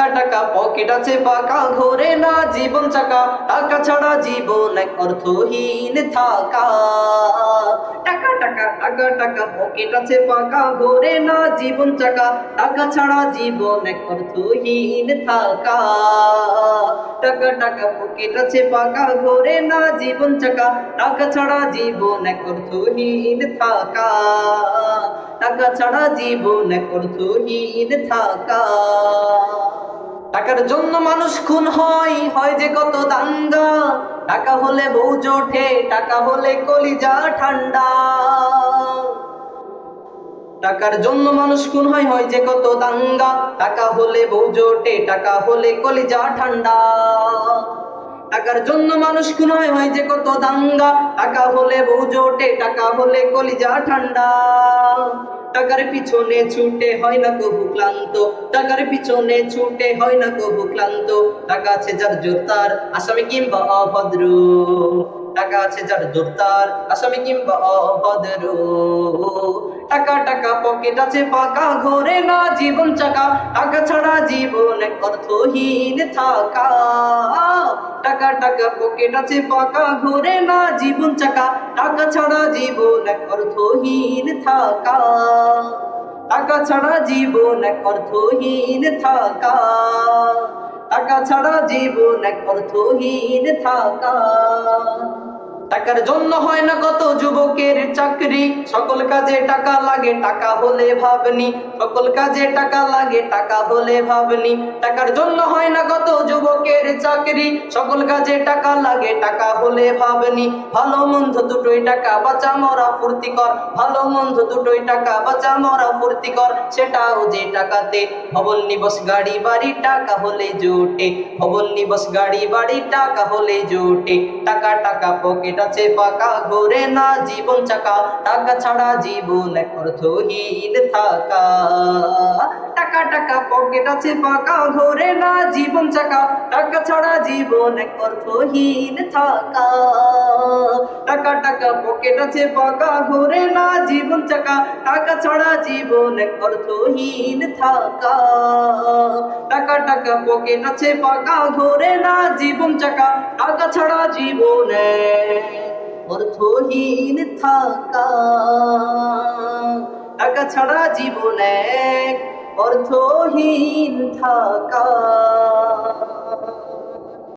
টাকা টাকা পকেট আছে পাকা ঘোরে না জীবন চাকা, টাকা ছাড়া জীবন এক অর্থহীন থাকা। টাকা টাকা টাকা টাকা পকেট আছে পাকা ঘোরে না জীবন চাকা, টাকা ছাড়া জীবন এক অর্থহীন থাকা। টাকা টাকা পকেট আছে পাকা ঘোরে না জীবন চাকা, টাকা ছাড়া জীবন এক অর্থহীন থাকা। টাকা ছাড়া জীবন এক অর্থহীন থাকা। টাকার জন্য মানুষ খুন হয় হয় যে কত দাঙ্গা। টাকা হলে বউ জোঠে টাকা হলে কলিজা ঠান্ডা। টাকার জন্য মানুষ খুন হয় হয় যে কত দাঙ্গা। টাকা হলে বউ জোটে টাকা হলে কলিজা ঠান্ডা। টাকার জন্য মানুষ হয় হয় যে কত দাঙ্গা। টাকা হলে বউ জোটে, টাকা হলে কলিজা ঠান্ডা। টাকার পিছনে ছুটে হয় না কবু ক্লান্ত। টাকার পিছনে ছুটে হয় না কবু ক্লান্ত। টাকা আছে যার জোর, তার আসামি কিংবা অভদ্র। টাকা আছে যার জোর তার আসামি কিংবা অভদ্র। টাকা টাকা, পকেট আছে পাকা ঘরে না জীবন চাকা। টাকা ছাড়া জীবন এক অর্থহীন থাকা। টাকা টাকা, পকেট আছে পাকা ঘরে না জীবন চাকা। টাকা ছাড়া জীবন এক অর্থহীন থাকা। টাকা ছাড়া জীবন এক অর্থহীন থাকা। টাকা ছাড়া জীবন এক অর্থহীন থাকা। টাকার জন্য হয় না কত যুবকের চাকরি। সকল কাজে টাকা লাগে, টাকা হলে ভাবনি। সকল কাজে টাকা লাগে, টাকা হলে ভাবনি। টাকার জন্য হয় না কত যুবকের চাকরি। সকল কাজে টাকা লাগে, টাকা হলে ভাবনি। ভালো মন্দ দুটোই টাকা বাঁচা, মরা ফুর্তি কর। ভালো মন্দ দুটোই টাকা বাঁচা, মরা ফুর্তি কর। সেটাও যে টাকাতে। ভবন নিবস গাড়ি, বাড়ি টাকা হলে জোটে। ভবন নিবস গাড়ি, বাড়ি টাকা হলে জোটে। টাকা টাকা পকেট আছে পাকা ঘোরে না জীবন চাকা। টাকা ছাড়া জীবন এক অর্থহীন থাকা। টাকা টাকা পকেট আছে পাকা ঘোরে না জীবন চাকা। টাকা ছাড়া জীবন এক অর্থহীন থাকা। টাকা টাকা পকেট আছে পাকা, ঘোরে না জীবন চাকা। টাকা ছাড়া জীবন অর্থহীন থাকা। টাকা টাকা পকেট আছে পাকা, ঘোরে না জীবন চাকা। টাকা ছাড়া জীবনে অর্থহীন থাকা। টাকা ছাড়া জীবনে অর্থহীন থাকা।